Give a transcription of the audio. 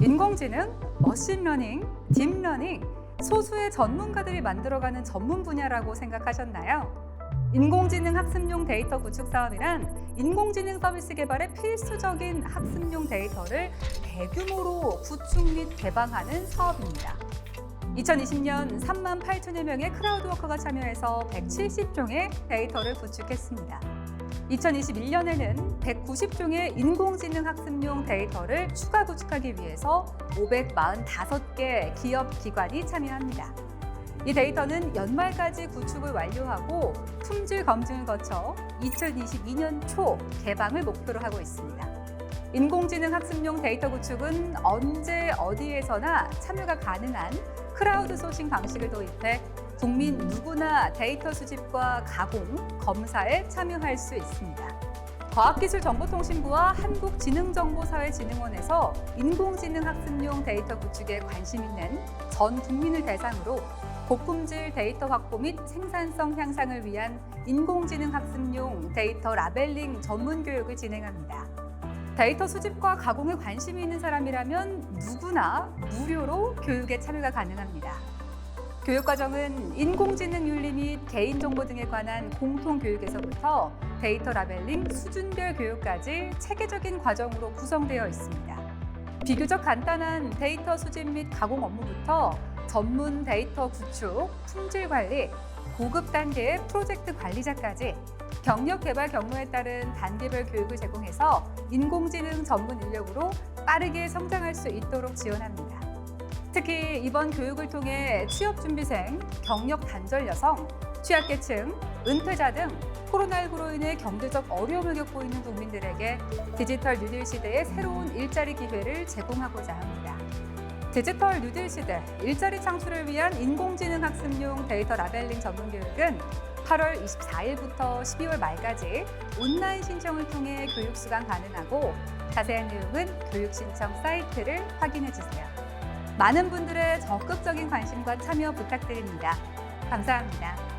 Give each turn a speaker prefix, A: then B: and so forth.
A: 인공지능, 머신러닝, 딥러닝, 소수의 전문가들이 만들어가는 전문 분야라고 생각하셨나요? 인공지능 학습용 데이터 구축 사업이란 인공지능 서비스 개발에 필수적인 학습용 데이터를 대규모로 구축 및 개방하는 사업입니다. 2020년 3만 8천여 명의 크라우드 워커가 참여해서 170종의 데이터를 구축했습니다. 2021년에는 190종의 인공지능 학습용 데이터를 추가 구축하기 위해서 545개 기업 기관이 참여합니다. 이 데이터는 연말까지 구축을 완료하고 품질 검증을 거쳐 2022년 초 개방을 목표로 하고 있습니다. 인공지능 학습용 데이터 구축은 언제 어디에서나 참여가 가능한 크라우드 소싱 방식을 도입해 국민 누구나 데이터 수집과 가공, 검사에 참여할 수 있습니다. 과학기술정보통신부와 한국지능정보사회진흥원에서 인공지능 학습용 데이터 구축에 관심 있는 전 국민을 대상으로 고품질 데이터 확보 및 생산성 향상을 위한 인공지능 학습용 데이터 라벨링 전문 교육을 진행합니다. 데이터 수집과 가공에 관심이 있는 사람이라면 누구나 무료로 교육에 참여가 가능합니다. 교육과정은 인공지능 윤리 및 개인정보 등에 관한 공통교육에서부터 데이터 라벨링 수준별 교육까지 체계적인 과정으로 구성되어 있습니다. 비교적 간단한 데이터 수집 및 가공 업무부터 전문 데이터 구축, 품질 관리, 고급 단계의 프로젝트 관리자까지 경력 개발 경로에 따른 단계별 교육을 제공해서 인공지능 전문 인력으로 빠르게 성장할 수 있도록 지원합니다. 특히 이번 교육을 통해 취업 준비생, 경력 단절 여성, 취약계층, 은퇴자 등 코로나19로 인해 경제적 어려움을 겪고 있는 국민들에게 디지털 뉴딜 시대의 새로운 일자리 기회를 제공하고자 합니다. 디지털 뉴딜 시대 일자리 창출을 위한 인공지능 학습용 데이터 라벨링 전문 교육은 8월 24일부터 12월 말까지 온라인 신청을 통해 교육 수강 가능하고 자세한 내용은 교육 신청 사이트를 확인해 주세요. 많은 분들의 적극적인 관심과 참여 부탁드립니다. 감사합니다.